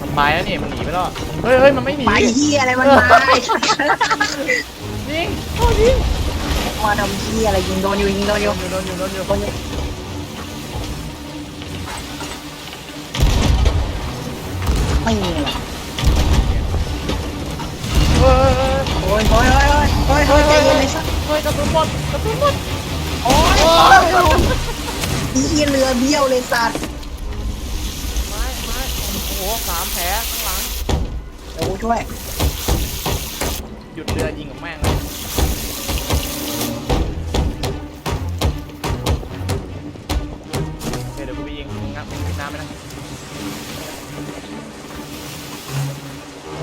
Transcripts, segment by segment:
มันไปแล้วนี่มันหนีไปแล้วเฮ้ยเฮ้ยมันไม่หนีไปเฮียอะไรมันมาไอ้สัสยิงโอ้ยิงมาทำเฮียอะไรยิงโดนอยู่ยิงโดนอยู่โดนอยู่โดนอยู่โดนอยู่ไม่มีหรอกเฮ้ยโอ้ยโอ้ยโอ้ยโอ้ยโอ้ยใจเย็นเลยสัสเฮ้ยกระสุนหมดกระสุนหมดโอ้ยอีเฮียเรือเบี้ยวเลยสัตว์ไม้ไม้โอ้โหสามแผลข้างหลัง เดี๋ยวกูช่วย หยุดเรือยิงกับแม่งเลยโอเคเดี๋ยวกูไปยิงงับยิงน้ำไปนะ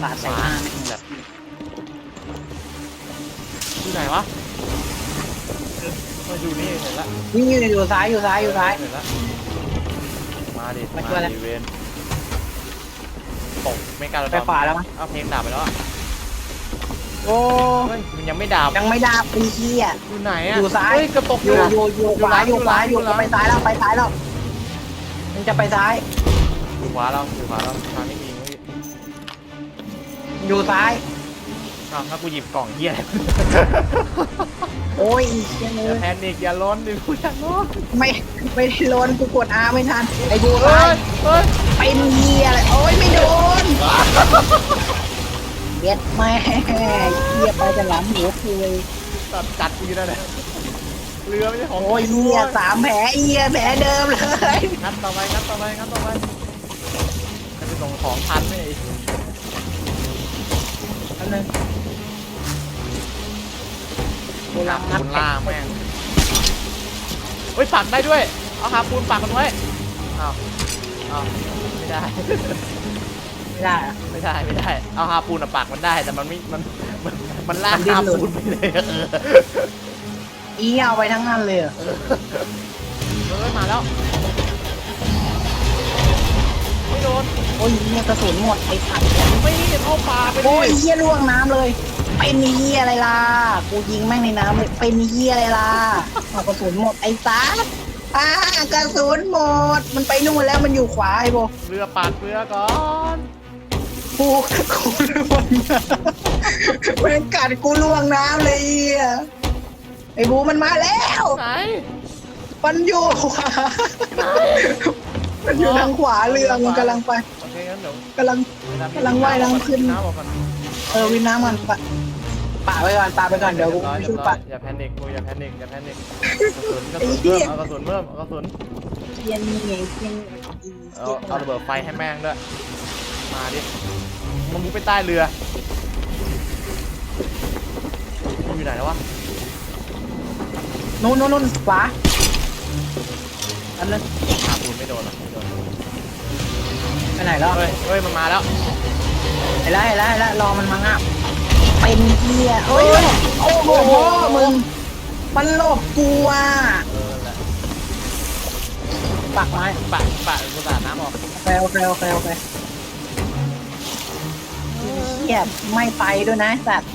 ปาดใส่หน้าแบบที่ไหนวะมาอยู่นี่เห็นละวิ่งอยู่อยู่ซ้ายอยู่ซ้ายอยู่ซ้าย เห็นละมาดิมาช่วยแล้วดิเวน ตกไม่กล้าไปขวาแล้วมั้งเอาเพลงดาบไปแล้วอะโอ้เฮ้ยมันยังไม่ดาบยังไม่ดาบไอ้เฮียอยู่ไหนอะอยู่ซ้าย เฮ้ยกระตกอยู่นะ อยู่อยู่ขวาอยู่ขวาอยู่อยู่หลังไปซ้ายแล้วไปซ้ายแล้วมันจะไปซ้าย อยู่ขวาเราอยู่ขวาเราทางนี้มีเมื่อกี้อยู่ซ้าย อ้าวถ้ากูหยิบกล่องเฮียอะไรโอ้ยอีเชี่ยเลอย่ายแพนิคอย่าล้นดิกูอย่าล้นไม่ไม่ได้โดนกูกดอาไม่ทันไอ้บูเฮ้ซ้ายยเฮ้ยเป็นเฮียอะไรโอ้ยไม่โดนเย็ดแม่เฮียไปจะหลังหัวคุยตัดจัดกูอยู่นั่นแหละเรือไม่ใช่ของโอ้ยเฮียสามแผลเฮียแผลเดิมเลยงัดต่อไปงัดต่อไปงัดต่อไปจะไปส่งของทันไหมไอ้อันนึงกู หารังงัดปูนล่าแม่งเฮ้ยปักได้ด้วย เอาหาปูนปักมันไว้อ้าวอ้าวไม่ได้ ไม่ได้อะไม่ได้ไม่ได้ เอาหาปูนอะปักมันได้ แต่มันไม่ มัน มันมันลากมันดิ้นหาหลุดปูนไปเลยเอออีเอาไปทั้งนั้นเลยเหรอเฮ้ยมาแล้ว ไม่โดน โอ้ยเฮียกระสุนหมดไอ้สัตว์ไม่เข้าป่าไปดิโอ้ยเฮียล่วงน้ำเลย เป็นเฮียอะไรล่ะ กูยิงแม่งในน้ำเลยเป็นเฮียอะไรล่ะเอากระสุนหมดไอ้สัสอ่ากระสุนหมด มันไปนู่นแล้วมันอยู่ขวาไอ้โบเรือปักเรือก่อนกูกูล่วงน้ำแม่งกัดกูล่วงน้ำเลยเฮียไอ้บูมันมาแล้ว ไหนมันอยู่ขวา มันอยู่ทางขวาเรือมันกำลังไปโอเคงั้นเดี๋ยวกำลัง กำลังว่ายน้ำขึ้น น้ำออกก่อน เออวินน้ำมันปะ ปะไว้ก่อนปะไปก่อนเดี๋ยวกูรีบร้อช่วยรีบร้อปะอย่าแพนิคกูอย่าแพนิคอย่าแพนิคกระสุนกระสุนเพิ่มเอากระสุนเพิ่มเอากระสุนเทียนนี่ไงเทียนเอาเอาระเบิดไฟให้แม่งด้วยมาดิมันมุดไปใต้เรือมันอยู่ไหนแล้ววะนู่นนู่นนู่นขวาอันนั้นหาปูนไม่โดนหรอกไม่โดนไปไหนแล้วเฮ้ยเฮ้ยมันมาแล้วเห็นแล้วเห็นแล้วเห็นแล้วรอมันมางับ เป็นเฮียเอ้ยโอ้โหมึงมันหลบกูอะเออนั่นแหละปักไม้ปะปะกูสาดน้ำออกโอเคโอเคโอเคโอเคเฮียไม่ไปด้วยนะสัตว์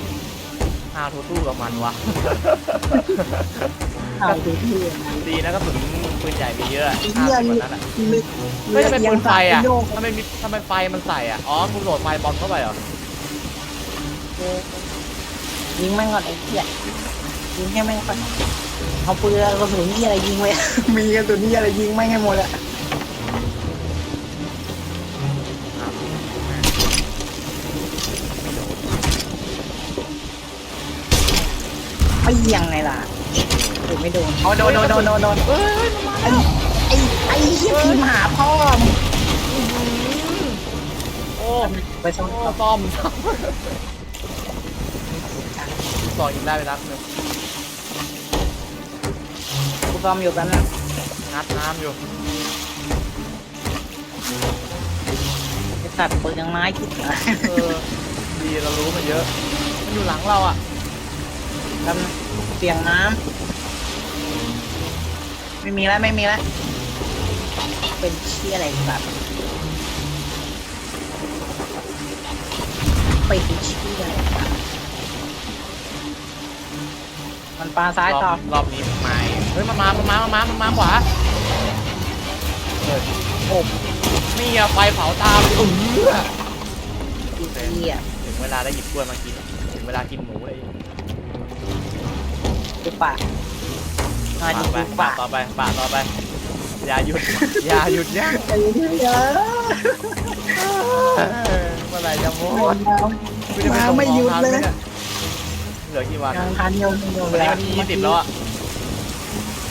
ห้าวทูตู้กับมันวะเอาดูที่นะดีนะก็สุนปืนใหญ่มีเยอะไอ้ห้าเฮียสิบลึกว่ากนั้นอะลึกเฮ้ยทำไมปืนไฟอะโยกทำไมมีทำไมไฟมันใส่อะอ๋อกูโหลดไฟบอมเข้าไปเหรอ ยิงแม่งก่อนไอ้เหี้ยยิงให้แม่งก่อนเอาปืนกระสุนนี่อะไรยิงไว้ มีกระสุนนี่อะไรยิงแม่งให้หมดอะอะแม่งไม่โดนไม่ยังไงล่ะโดนไม่โดนอ๋อโดนโดนโดนโดนโดนเฮ้ยเฮ้ยมันมาไอ้ไอ้ไอ้เหี้ยพิมพ์หาพ่อมึงโอ้ไปซ่อมโอ้ซ่อม ซ่อมสองยิงได้ไปนัดหนึงกูซ่อมอยู่กันนะงัดน้ำอยู่ไอ้สัตว์ปืนยังไม้คิดเหรอเออดีเรารู้มันเยอะ มันอยู่หลังเราอะกำลังเสียงน้ำไม่มีแล้วไม่มีแล้วเป็นเชี่ยอะไรสัตว์เป็นเชี่ยอะไรสัตว์ มันปลาซ้ายต่อ รอบรอบนี้มันมาเฮ้ยมันมามันมามันมามันมาขวาเฮ้ยโอ้นี่ไงไงไฟเผาตามเออเหี้ยถึงเวลาได้หยิบกล้วยมากิน ถึงเวลากินหมูเลยกูปะมาปาดิไปกูปาปะต่อไปปาต่อไป อย่าหยุด อย่าหยุดยั้งไอ้เหี้ยเมื่อไหร่จะหมดมากูจะไปส่งไม่ของหยุดทันเลไหมยเนี่ยเห ลือกี่วันยังทันโยทันโยวันนี้วันที่ยี่สิบแล้วอะ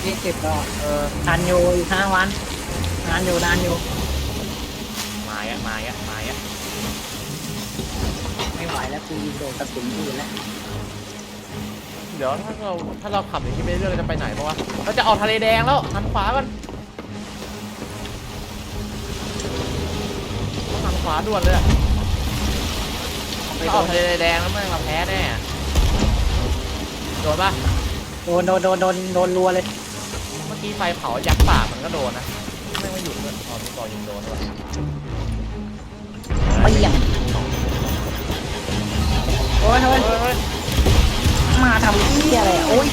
ยี่สิบแล้วเออทันโยอีกห้าวันนานอยู่นานอยู่มาอะมาอะมาอะไม่ไหวแล้วกูยิงโดนกระสุนอื่นแล้วเดี๋ยวถ้าเราถ้าเราขับอย่างนี้ไปเรื่อยเราจะไปไหนบ้างวะเราจะออกทะเลแดงแล้วหันขวากันต้องหันขวาด่วนเลยอะไปถ้าโดออนกทะเลแดงแล้วแม่งเราแพ้แน่โดนปะโดนโดนโดนโดนโดนรัวเลยเมื่อกี้ไฟเผายักษ์ปากมันก็โดนนะไม่งไม่หยุดเลยอ๋อมีต่อยิงโดนด้วยเปรี้ยงโอ้ยเฮ้เฮ้ยยเฮ้ยเฮ้ยมาทำเหี้ยอะไรอะโอ้ย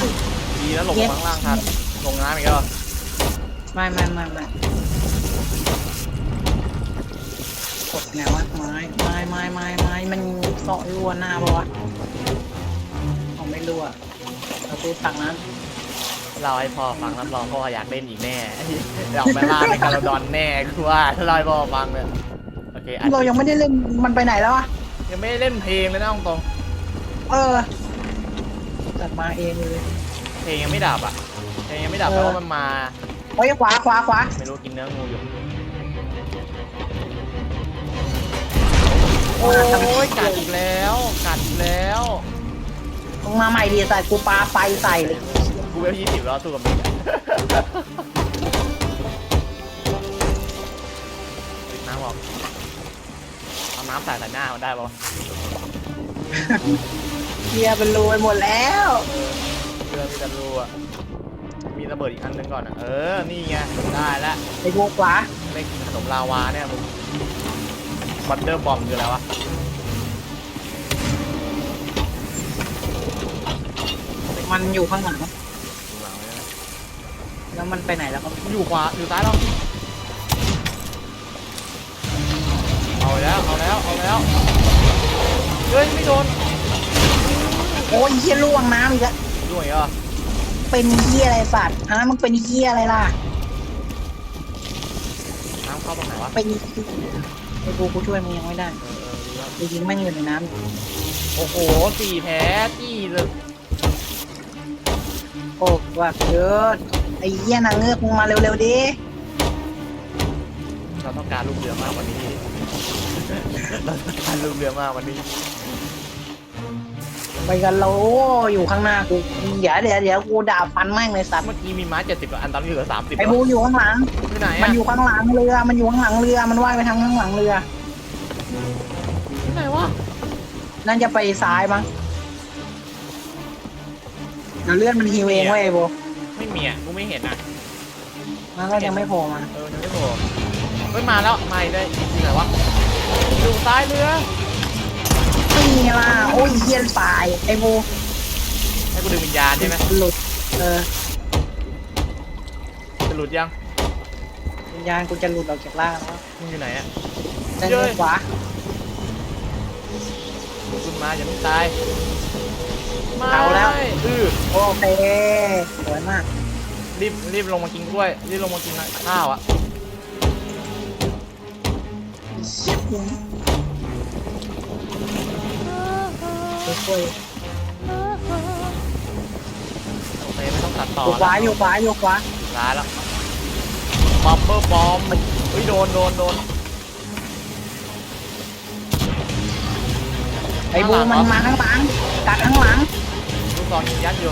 ดีนะหลงข้างล่างทันลงน้ำอีกแล้วไม่ไม่ไม่ไม่กดไงวะไม้ไม้ไม้ไม้ไม้มันเสาะรัวหน้าปะวะผมไม่รู้อ่ะเราดูตังนั้นเราให้พ่อฟังรับรองพ่ออยากเล่นอีกแน่อยากไปล่าในการดอนแน่คือว่าถ้าเราให้พ่อฟังเนี่ยโอเคอันเรายังไม่ได้เล่นมันไปไหนแล้วอะยังไม่ได้เล่นเพลงเลยนะตรงเออจัดมาเองเลยๆเพลงยังไม่ดับอะเพลงยังไม่ดับเอแปอลว่ามันมา โอ้ยขวาขวาขวาไม่รู้กินเนื้องูอยู่ โอ้โอ้ยยกัดอีกแล้ว กัดอีกแล้ว มึงมาใหม่ดีใส่กูปลาไฟใส่เลยกูเวลยี่สิบแล้วสู้กับมึงอะปิดน้ำออกเอาน้ำใส่ใส่หน้ามันได้ปะวะเกียร์เป็นรูไปหมดแล้วเพื่อมีตะรูอะมีระเบิดอีกอันหนึงก่อนอะเออ นี่ไง ได้ละไอ้กูขวาเล่นขนมลาวาเนี่ยมึงบัตเตอร์บอมคืออะไรวะ มันอยู่ข้างหลังดูหลังไว้นะแล้วมันไปไหนแล้วก็มันอยู่ขวาอยู่ซ้ายเราเอาแล้วเอาแล้วเอาแล้วเฮ้ยไม่โดนโอ้ยเฮียล่วงน้ำอีกแล้วด้วยเหรอเป็นเฮียอะไรสัตว์ฮะมึงเป็นเฮียอะไรล่ะ น้ำเข้าตรงไหนวะเป็นไอ้กูกูช่วยมึงยังไม่ได้เออเออดูแล้วกูยิงแม่งอยู่ในน้โอ้โหสี่แผลจี้เลยำ โอ้ว่าเยอะไอ้เฮียนางเงือกมึงมาเร็วๆดิเราต้องการลูกเรือมากกวันนี้ เราต้องการลูกเรือมากกวันนี้ ไปกันโลอยู่ข้างหน้ากูเดี๋ยวเดี๋ยวเดี๋ยวกูด่าฟันแม่งเลยสัตว์เมื่อกี้มีม้าเจ็ดสิบกว่าอันตอนนี้เหลือสามสิบไอ้บูอยู่ข้างหลัง ที่ไหนมันอะอยู่ข้างหลังเรือ มันอยู่ข้างหลังเรือ มันว่ายไปทางข้างหลังเรือ ที่ไหนวะ นั่นจะไปซ้ายมั้ง เดี๋ยวเลื่อนมันฮิวเองเว้ยไอ้โบไม่มีอะกูไม่เห็นอะมันก็ยังไม่โผล่มาเออยังไม่โผล่เฮ้ยมาแล้วมาอีกเลยที่ไหนวะอยู่ซ้ายเรือไม่มีล่ะโอ้ยเฮียนตายไอ้โบให้กูดึงวิญญาณใช่ไหมหลุดเออจะหลุดยังวิญญาณกูจะหลุดออกจากร่างแล้วมึงอยู่ไหนอะจะเลี้ยวขวาขึ้นมาอย่าเพิ่งตาย ไม่เอาแล้วอือโอเคสวยมาก รีบรีบลงมากินกล้วย รีบลงมากินข้าวอะเฮียกูค่อยโอเคไม่ต้องตัดๆต่ออยู่ขวาอยู่ขวาอยู่ขวาร้ายแล้วบอมเบอร์บอมเฮ้ยโดนโดนโดนไอ้บูมันมาข้างหลัง กัดข้างหลังลูกศรยิงยัดอยู่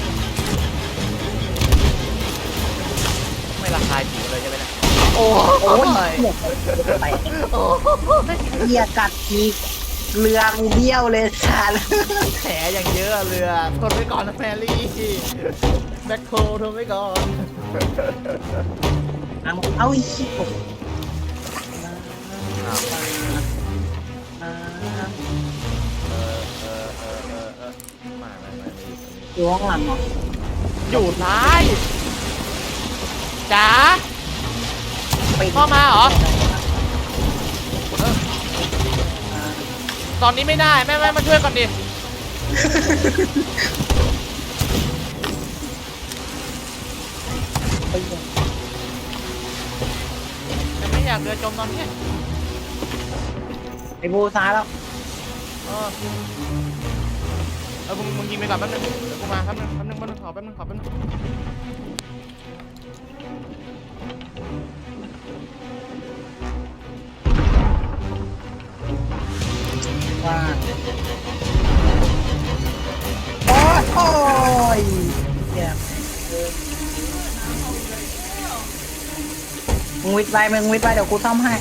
ไม่ระคายผิวเลยใช่ไหมเนี่ยโอ้โอ้ยยเหี้ยไปโอ้ยเฮียกัดทีเรือกูเบี้ยวเลยสัตว์แผลอย่างเยอะเรือทนไว้ก่อนนะแมรี่แบ็คโคทนไว้ก่อน เอาเอาอีก อยู่ข้างหลังเหรออยู่ท้ายจ๋าไปพ่อมาเหรอ ตอนนี้ไม่ได้แม่แม่มาช่วยก่อนดิ ไปเลยแม่ไม่อยากเรือจมตอนนี้ไอ้บูซ้ายแล้ว เออเออมึงมึงยิงไปก่อนแป๊บนึงเดี๋ยวกูมาแป๊บนึงแป๊บนึงแป๊บนึงขอแป๊บนึงขอแป๊บนึงว่าโอ้ยโอ้ยเนี่ยมึงวิทย์ไปมึงวิทย์ไปเดี๋ยวกูซ่อมให้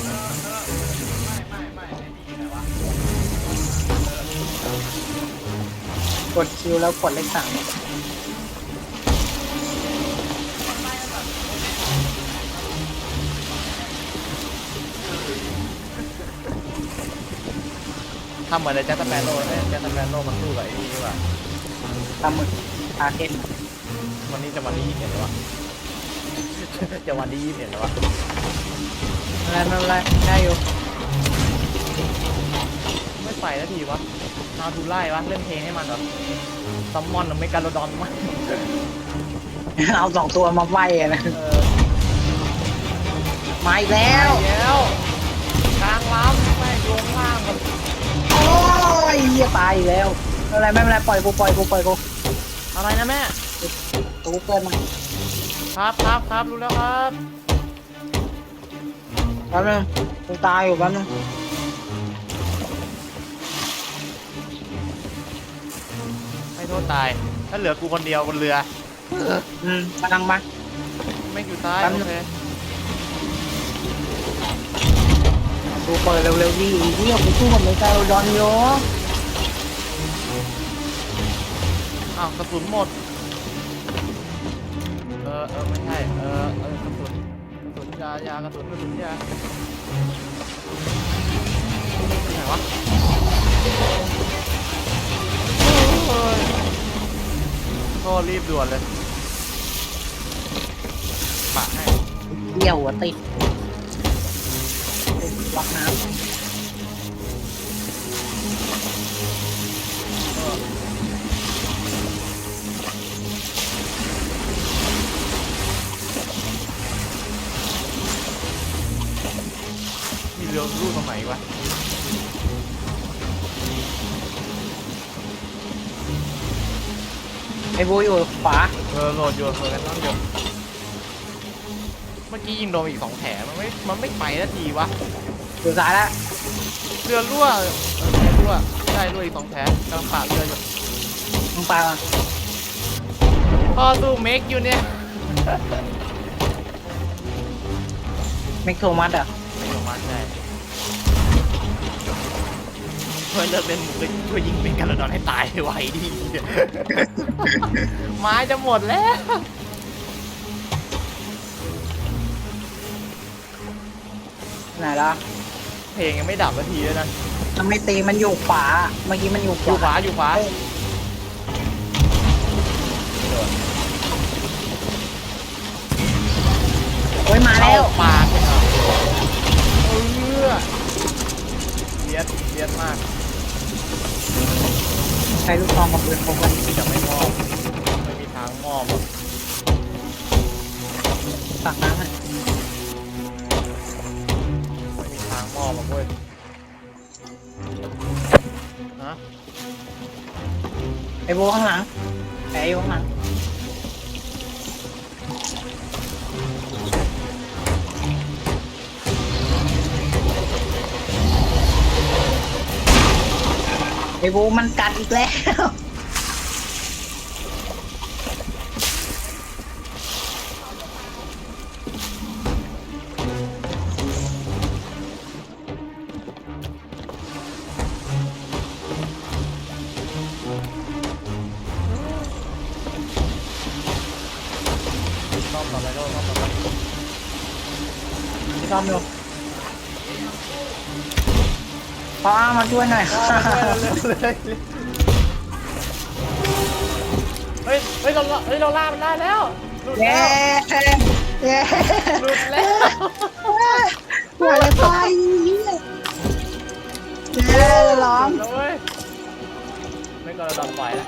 ดคิวแล้วกดเลขสามทำเหมือนในแจ็คสเปโร่เนี่ยแจ็คสเปโร่มันสู้กับไอ้นี่ดีกว่าปลาหมึกปลาเค็มวันนี้จะวันที่ยี่สิบเอ็ดแล้ววะ จะวันที่ยี่สิบเอ็ดแล้ววะ อะไรไม่เป็นไรได้อยู่ ไม่ไปแล้วทีวะนาทูไล่วะเล่นเพลงให้มันเหรอซัมมอนหรือไม่การโดอนมั้งเอาสองตัวมาไฟอะนะเออมาอีกแล้ว ไปแล้วกลางล้ำแม่งโยงล่างมันโอ้ยเหี้ยตายอีกแล้วไม่เป็นไรไม่เป็นไรปล่อยกูปล่อยกูปล่อยกูอะไรนะแม่ กูเกินมาครับครับครับรู้แล้วครับ แป๊บนึงกูตายอยู่แป๊บนึง โทษตาย ถ้าเหลือกูคนเดียวบนเรือ อืมกำลังมา ไม่งอยู่ซ้ายแป๊บโอนึงเคกูเปิดเร็วๆดิไอ้เหี้ยกูสู้กับมือไกลดอนโยอ้าวกระสุนหมด เออเออไม่ใช่ เออเออกระสุนกระสุนยายากระสุนกระสุนยาไหนวะ รีบด่วนเลยปะให้เดี่ยวหัวติดวักน้มีเรือรูปตรงไหนวะำไอ้บูอยู่ขวาเออโหลดอยู่เออกันต้องอยู่เมื่อกี้ยิงโดนอีกสองแผลมันไม่ มันไม่ไปนาทีวะ อยู่ซ้ายแล้วเรือรั่วเออเรือรั่วใช่รั่วอีกสองแผลกำลังปาดเรืออยู่มึงไปมาพ่อสู้เมกอยู่เนี่ยเมกโทมัสอะ ไม่ลงมาใช่ ช่วยเลิกเล่นมุกเลยช่วยยิงเป็นกันแล้วนอนให้ตายไวดีไม้จะหมดแล้ว ไหนล่ะเพลงยังไม่ดับนาทีเลยนะมันไม่ตีมันอยู่ขวา เมื่อกี้มันอยู่ขอยู่ขวาวาอยู่ขวาโอ้ยมาแล้ว ปากเลยครับเออเลียดเลียดมาก ใช้ลูกซองกับปืนพกกันจะไม่มอบไม่มีทางมอบอะตักน้ำให้ไม่มีทางมอบอะเว้ยฮะไอ้โบข้างหลังไอ้โบข้างหลัง ไอ้โบมันกัดอีกแล้ว รอบต่อไปรอบต่อไปซ่อมอยู่ พ่อมาช่วยหน่อยเฮ้ย เฮ้ยเราเฮ้ยเราล่ามันได้แล้วหลุดเย้แล้วเย้หลุดแล้ว หัวเลยไปเย้ร้องจบแล้วเว้ยไม่ก็เราโดนปล่อยแล้ว